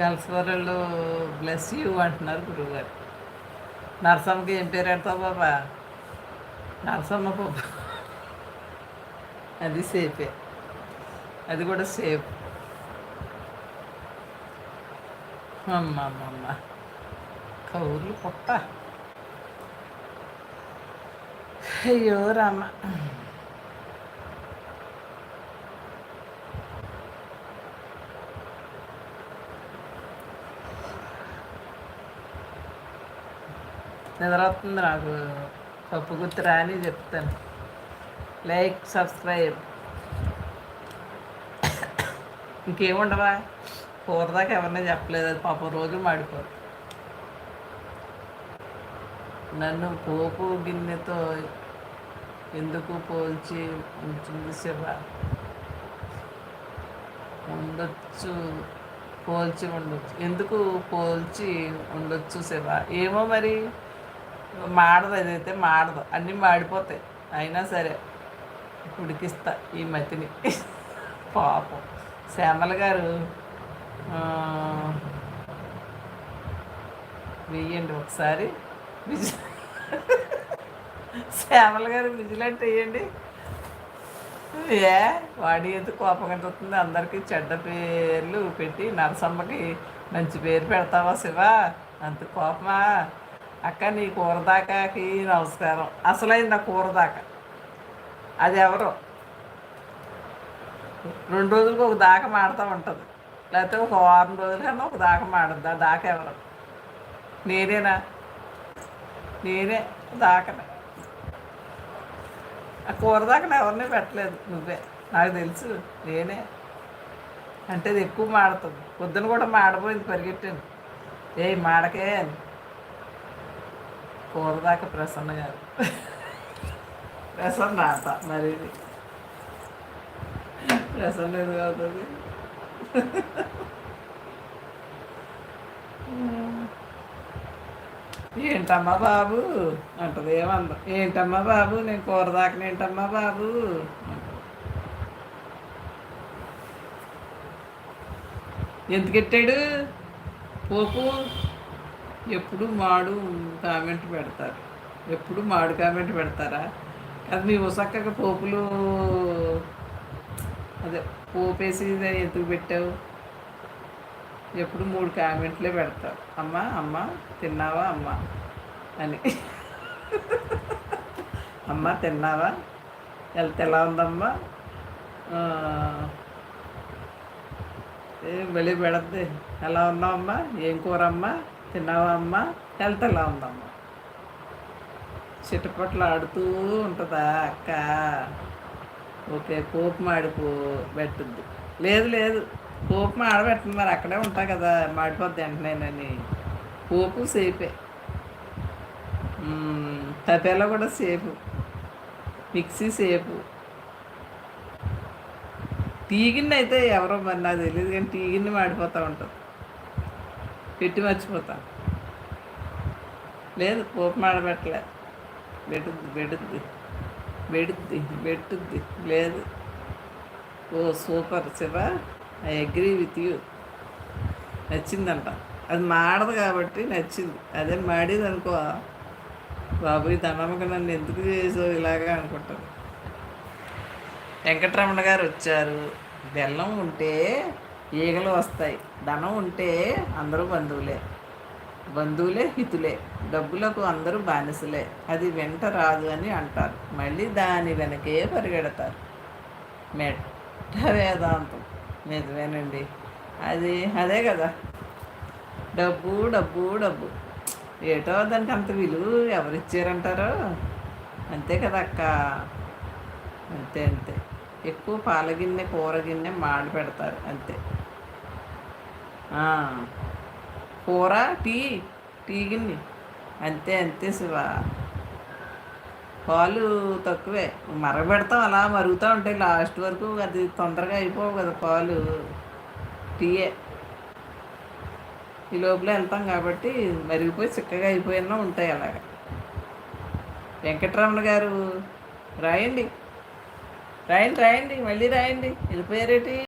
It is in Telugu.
గర్ల్స్ వరల్డ్ బ్లెస్ యూ అంటున్నారు గురువుగారు. నరసమ్మకి ఏం పేరు పెడతావు బాబా? నరసమ్మ పాప అది సేఫే. అది కూడా సేఫ్. అమ్మ అమ్మ అమ్మ కౌర్లు పుట్ట. అయ్యో రామ. నిద్ర వస్తుంది నాకు పప్పు గుర్తు రాని చెప్తాను. Like subscribe. ఇంకేముండవా? కూరదాకా ఎవరినే చెప్పలేదు. అది పాపం రోజు మాడిపోదు. నన్ను పోపు గిన్నెతో ఎందుకు పోల్చి ఉంచింది శివ? ఉండొచ్చు పోల్చి ఉండొచ్చు. ఎందుకు పోల్చి ఉండొచ్చు శివ? ఏమో మరి? మాడదు అదైతే మాడదు అన్నీ మాడిపోతాయి. అయినా సరే ఉడికిస్తా ఈ మతిని పాపం. శ్యామల గారు వెయ్యండి ఒకసారి. విజి శ్యామల గారు విజిలెంట్ వేయండి ఏ వాడి ఎందుకు కోపం కట్టుతుంది అందరికీ చెడ్డ పేర్లు పెట్టి నరసమ్మకి మంచి పేరు పెడతావా శివ? అంత కోపమా? అక్క నీ కూరదాకాకి నమస్కారం. అసలైంది ఆ కూరదాకా అది ఎవరు రెండు రోజులకు ఒక దాకా మాడుతూ ఉంటుంది. లేకపోతే ఒక వారం రోజులకన్నా ఒక దాకా మాడద్దు. ఆ దాకా ఎవరు? నేనేనా? నేనే దాకనే? ఆ కూర దాకా ఎవరిని పెట్టలేదు. నువ్వే. నాకు తెలుసు. నేనే. అంటే అది ఎక్కువ మాడుతుంది పొద్దున కూడా మాడపోయింది పరిగెట్టాను. ఏ మాడకే అని. కూర ప్రసన్న గారు. ప్రసన్న ఆట మరి ప్రసన్న ఎందుకు అవుతుంది? ఏంటమ్మా బాబు? అంటది ఏమంద. ఏంటమ్మా బాబు? నేను కూర ఏంటమ్మా బాబు? ఎందుకెట్టాడు పోపు ఎప్పుడు మాడు కామెంట్ పెడతారు. ఎప్పుడు మాడు కామెంట్ పెడతారా? అది మీ ఉసక్కగా పోపులు అదే పోపేసి ఎందుకు పెట్టావు? ఎప్పుడు మూడు కామెంట్లే పెడతారు. అమ్మ అమ్మ తిన్నావా అమ్మ? అని. అమ్మ తిన్నావా? వెళ్తే ఎలా ఉందమ్మా? ఏ మళ్ళీ పెడద్ది. ఎలా ఉన్నావమ్మా? ఏం కూర అమ్మా తిన్నావా అమ్మ? హెల్త్ ఎలా ఉందమ్మా. చిటపట్లు ఆడుతూ ఉంటుందా అక్క? ఓకే పోపు మాడిపో పెట్టుద్ది. లేదు లేదు. పోపు మాడబెట్టండి మరి అక్కడే ఉంటా కదా మాడిపోద్ది వెంటనేనని పోపు సేఫే తపేలా కూడా సేఫ్ మిక్సీ సేఫ్ టీగిన్ని అయితే ఎవరో మరి నాకు తెలియదు కానీ టీగిన్ని మాడిపోతూ ఉంటుంది. పెట్టి మర్చిపోతా. లేదు కూపమాడ మాడబెట్టలే పెడుద్ది పెడుద్ది పెడుద్ది పెట్టుద్ది. లేదు. ఓ super Shiva I agree with you. నచ్చిందంట. అది మాడదు కాబట్టి నచ్చింది. అదే మాడేది అనుకో బాబు ఈ తనమ్మక నన్ను ఎందుకు చేసావు ఇలాగా అనుకుంటాను. వెంకటరమణ గారు వచ్చారు. బెల్లం ఉంటే ఈగలు వస్తాయి. ధనం ఉంటే అందరూ బంధువులే. బంధువులే హితులే. డబ్బులకు అందరూ బానిసలే. అది వెంట రాదు అని అంటారు. మళ్ళీ దాని వెనకే పరిగెడతారు. మెట్ట వేదాంతం. నిజమేనండి. అది అదే కదా. డబ్బు డబ్బు డబ్బు. ఏటో దానికి అంత విలువ ఎవరిచ్చారంటారో? అంతే కదా అక్క. అంతే అంతే. ఎక్కువ పాలగిన్నె కూరగిన్నె కూర గిన్నె మాడి పెడతారు. అంతే. కూర టీ టీ గిన్నె. అంతే అంతే శివ. పాలు తక్కువే. మరగబెడతాం అలా మరుగుతూ ఉంటాయి. లాస్ట్ వరకు అది తొందరగా అయిపోవు కదా పాలు. టీయే. ఈ లోపల వెళ్తాం కాబట్టి మరిగిపోయి చిక్కగా అయిపోయినా ఉంటాయి అలాగా. వెంకటరమణ గారు రాయండి. రాయండి రాయండి. మళ్ళీ రాయండి. వెళ్ళిపోయారేటి?